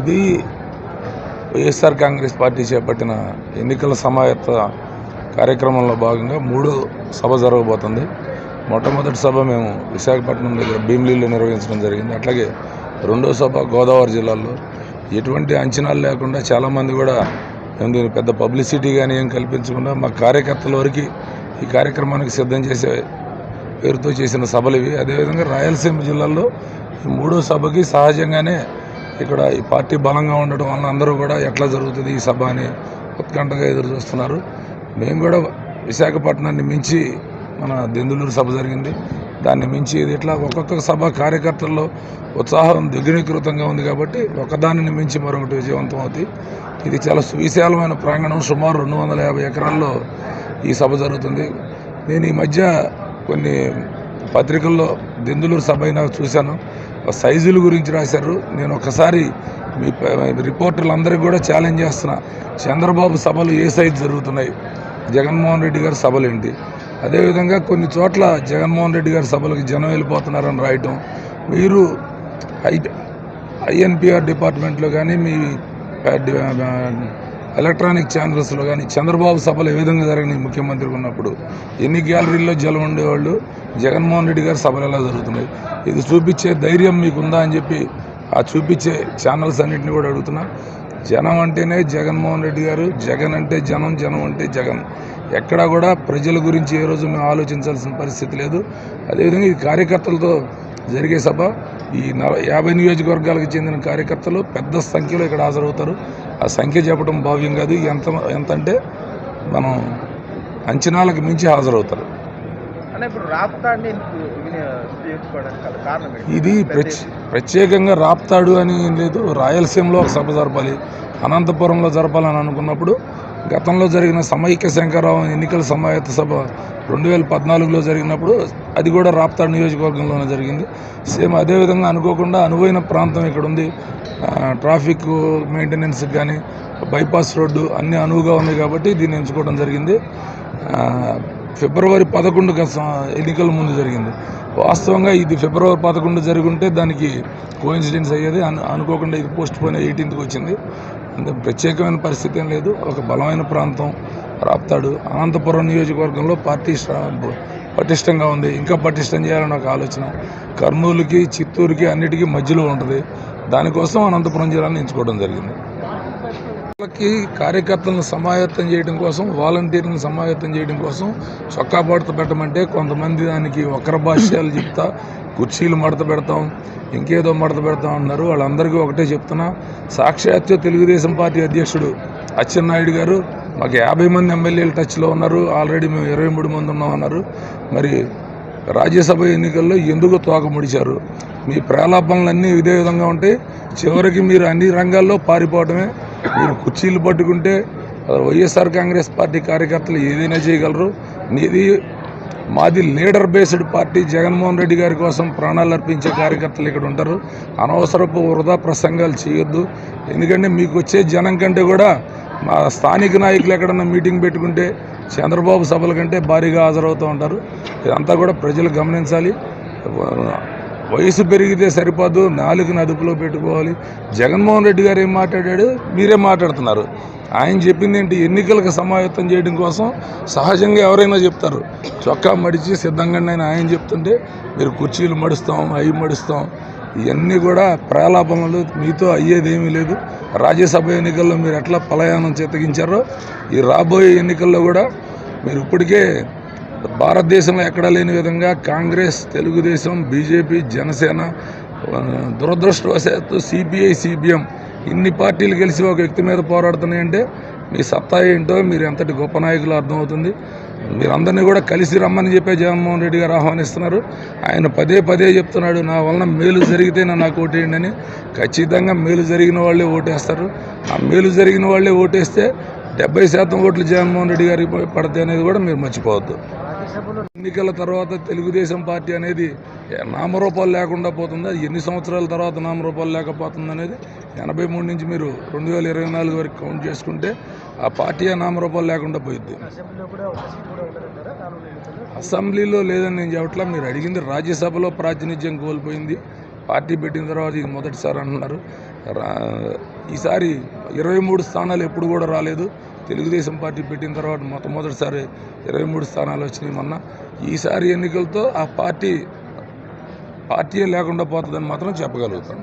ఇది వైఎస్ఆర్ కాంగ్రెస్ పార్టీ చేపట్టిన ఎన్నికల సమాయత్త కార్యక్రమంలో భాగంగా మూడో సభ జరగబోతుంది. మొట్టమొదటి సభ మేము విశాఖపట్నం దగ్గర భీమిలీలో నిర్వహించడం జరిగింది. అట్లాగే రెండో సభ గోదావరి జిల్లాలో ఎటువంటి అంచనాలు లేకుండా చాలామంది కూడా మేము దీన్ని పెద్ద పబ్లిసిటీ కానీ ఏం కల్పించకుండా మా కార్యకర్తల వరకు ఈ కార్యక్రమానికి సిద్ధం చేసే పేరుతో చేసిన సభలు ఇవి. అదేవిధంగా రాయలసీమ జిల్లాలో ఈ మూడో సభకి సహజంగానే ఇక్కడ ఈ పార్టీ బలంగా ఉండడం వల్ల అందరూ కూడా ఎట్లా జరుగుతుంది ఈ సభ అని ఉత్కంఠగా ఎదురు చూస్తున్నారు. మేము కూడా విశాఖపట్నాన్ని మించి మన దెందులూరు సభ జరిగింది. దాన్ని మించి ఇది ఇట్లా ఒక్కొక్క సభ కార్యకర్తల్లో ఉత్సాహం దిగ్నీకృతంగా ఉంది కాబట్టి ఒకదానిని మించి మరొకటి విజయవంతం అవుతాయి ఇది చాలా సువిశాలమైన ప్రాంగణం సుమారు రెండు వందల యాభై ఎకరాల్లో ఈ సభ జరుగుతుంది. నేను ఈ మధ్య కొన్ని పత్రికల్లో దెందులూరు సభ అయినా చూశాను. సైజుల గురించి రాశారు నేను ఒకసారి మీ రిపోర్టర్లు రిపోర్టర్లందరికీ కూడా ఛాలెంజ్ చేస్తున్నా చంద్రబాబు సభలు ఏ సైజు జరుగుతున్నాయి జగన్మోహన్ రెడ్డి గారి సభలు ఏంటి అదేవిధంగా కొన్ని చోట్ల జగన్మోహన్ రెడ్డి గారి సభలకు జనం వెళ్ళిపోతున్నారని రాయటం మీరు ఐ ఐఎన్పిఆర్ డిపార్ట్మెంట్లో కానీ మీ ఎలక్ట్రానిక్ ఛానల్స్లో కానీ చంద్రబాబు సభలు ఏ విధంగా జరిగినాయి ముఖ్యమంత్రి ఉన్నప్పుడు? ఎన్ని గ్యాలరీల్లో జలం ఉండేవాళ్ళు? జగన్మోహన్ రెడ్డి గారి సభలు ఎలా జరుగుతున్నాయి? ఇది చూపించే ధైర్యం మీకుందా అని చెప్పి ఆ చూపించే ఛానల్స్ అన్నింటినీ కూడా అడుగుతున్నా. జనం అంటేనే జగన్మోహన్ రెడ్డి గారు జగన్ అంటే జనం జనం అంటే జగన్. ఎక్కడా కూడా ప్రజల గురించి ఏ రోజు మేము ఆలోచించాల్సిన పరిస్థితి లేదు. అదేవిధంగా ఈ కార్యకర్తలతో జరిగే సభ ఈ నల యాభై నియోజకవర్గాలకు చెందిన కార్యకర్తలు పెద్ద సంఖ్యలో ఇక్కడ హాజరవుతారు. ఆ సంఖ్య చెప్పడం భావ్యం కాదు. ఎంత ఎంత అంటే మనం అంచనాలకు మించి హాజరవుతారు? ఇది ప్రత్యేకంగా రాప్తాడు అని ఏం లేదు. రాయలసీమలో ఒక సభ జరపాలి. అనంతపురంలో జరపాలని అనుకున్నప్పుడు గతంలో జరిగిన సమైక్య శంకరరావు ఎన్నికల సమాయత్త సభ రెండు వేల పద్నాలుగులో జరిగినప్పుడు అది కూడా రాప్తాడు నియోజకవర్గంలోనే జరిగింది. సేమ్ అదేవిధంగా అనుకోకుండా అనువైన ప్రాంతం ఇక్కడ ఉంది ట్రాఫిక్ మెయింటెనెన్స్ కానీ బైపాస్ రోడ్డు అన్నీ అనువుగా ఉన్నాయి కాబట్టి దీన్ని ఎంచుకోవడం జరిగింది. ఫిబ్రవరి పదకొండు ఎన్నికల ముందు జరిగింది. వాస్తవంగా ఇది ఫిబ్రవరి పదకొండు జరుగుంటే దానికి కోఇన్సిడెన్స్ అయ్యేది. అను అనుకోకుండా ఇది పోస్ట్ పోయిన ఎయిటీన్త్కి వచ్చింది. అంటే ప్రత్యేకమైన పరిస్థితి ఏం లేదు. ఒక బలమైన ప్రాంతం రాప్తాడు. అనంతపురం నియోజకవర్గంలో పార్టీ స్ట్రా- పటిష్టంగా ఉంది. ఇంకా పటిష్టం చేయాలని ఒక ఆలోచన. కర్నూలుకి చిత్తూరుకి అన్నిటికీ మధ్యలో ఉంటుంది. దానికోసం అనంతపురం జిల్లాను ఎంచుకోవడం జరిగింది. వాళ్ళకి కార్యకర్తలను సమాయత్తం చేయడం కోసం వాలంటీర్లను సమాయత్తం చేయడం కోసం చొక్కా పడత పెట్టమంటే కొంతమంది దానికి వక్ర భాష్యాలు చెప్తా కుర్చీలు మడత పెడతాం ఇంకేదో మడత పెడతాం అన్నారు. వాళ్ళందరికీ ఒకటే చెప్తున్నా సాక్షాత్తు తెలుగుదేశం పార్టీ అధ్యక్షుడు అచ్చెన్నాయుడు గారు మాకు యాభై మంది ఎమ్మెల్యేలు టచ్లో ఉన్నారు. ఆల్రెడీ మేము ఇరవై మూడు మంది ఉన్నామన్నారు. మరి రాజ్యసభ ఎన్నికల్లో ఎందుకు తోక ముడిచారు మీ ప్రలాపనలన్నీ ఇదే విధంగా ఉంటాయి చివరికి మీరు అన్ని రంగాల్లో పారిపోవడమే మీరు కుర్చీలు పట్టుకుంటే వైఎస్ఆర్ కాంగ్రెస్ పార్టీ కార్యకర్తలు ఏదైనా చేయగలరు? మీది మాది leader based party Jaganmohan Reddy గారి కోసం ప్రాణాలు అర్పించే కార్యకర్తలు ఇక్కడ ఉంటారు. అనవసరపు వృధా ప్రసంగాలు చేయొద్దు. ఎందుకంటే మీకు వచ్చే జనం కంటే కూడా మా స్థానిక నాయకులు ఎక్కడన్నా మీటింగ్ పెట్టుకుంటే చంద్రబాబు సభల కంటే భారీగా హాజరవుతూ ఉంటారు. ఇదంతా కూడా ప్రజలు గమనించాలి. వయసు పెరిగితే సరిపోదు నాలుగుని అదుపులో పెట్టుకోవాలి. జగన్మోహన్ రెడ్డి గారు ఏం మాట్లాడాడు? మీరే మాట్లాడుతున్నారు. ఆయన చెప్పింది ఏంటి? ఎన్నికలకు సమాయత్తం చేయడం కోసం సహజంగా ఎవరైనా చెప్తారు. చొక్కా మడిచి సిద్ధంగా ఆయన ఆయన చెప్తుంటే మీరు కుర్చీలు మడుస్తాం అవి మడుస్తాం. ఇవన్నీ కూడా ప్రలాపనలు మీతో అయ్యేదేమీ లేదు. రాజ్యసభ ఎన్నికల్లో మీరు ఎట్లా పలాయనం చేతగించారో ఈ రాబోయే ఎన్నికల్లో కూడా మీరు ఇప్పటికే భారతదేశంలో ఎక్కడా లేని విధంగా కాంగ్రెస్ తెలుగుదేశం బీజేపీ జనసేన దురదృష్టవశాత్తు సిపిఐ సిపిఎం ఇన్ని పార్టీలు కలిసి ఒక వ్యక్తి మీద పోరాడుతున్నాయంటే మీ సత్తా ఏంటో మీరు ఎంతటి గొప్ప నాయకులు అర్థమవుతుంది. మీరందరినీ కూడా కలిసి రమ్మని చెప్పే జగన్మోహన్ రెడ్డి గారు ఆహ్వానిస్తున్నారు. ఆయన పదే పదే చెప్తున్నాడు నా వలన మేలు జరిగితే నాకు ఓటేయండి అని. ఖచ్చితంగా మేలు జరిగిన వాళ్ళే ఓటేస్తారు. ఆ మేలు జరిగిన వాళ్ళే ఓటేస్తే డెబ్బై శాతం ఓట్లు జగన్మోహన్ రెడ్డి గారికి పడతాయి అనేది కూడా మీరు మర్చిపోవద్దు. ఎన్నికల తర్వాత తెలుగుదేశం పార్టీ అనేది నామరూపాలు లేకుండా పోతుందా. ఎన్ని సంవత్సరాల తర్వాత నామరూపాలు లేకపోతుంది అనేది ఎనభై మూడు నుంచి మీరు రెండు వేల ఇరవై నాలుగు వరకు కౌంట్ చేసుకుంటే ఆ పార్టీ నామరూపాలు లేకుండా పోయిద్ది. అసెంబ్లీలో లేదని నేను చెప్పట్లా మీరు అడిగింది రాజ్యసభలో ప్రాతినిధ్యం కోల్పోయింది. పార్టీ పెట్టిన తర్వాత ఇది మొదటిసారి అంటున్నారు. ఈసారి ఇరవై మూడు స్థానాలు ఎప్పుడు కూడా రాలేదు. తెలుగుదేశం పార్టీ పెట్టిన తర్వాత మొట్టమొదటిసారి ఇరవై మూడు స్థానాలు వచ్చినాయి మొన్న. ఈసారి ఎన్నికలతో ఆ పార్టీ పార్టీయే లేకుండా పోతుందని మాత్రం చెప్పగలుగుతాను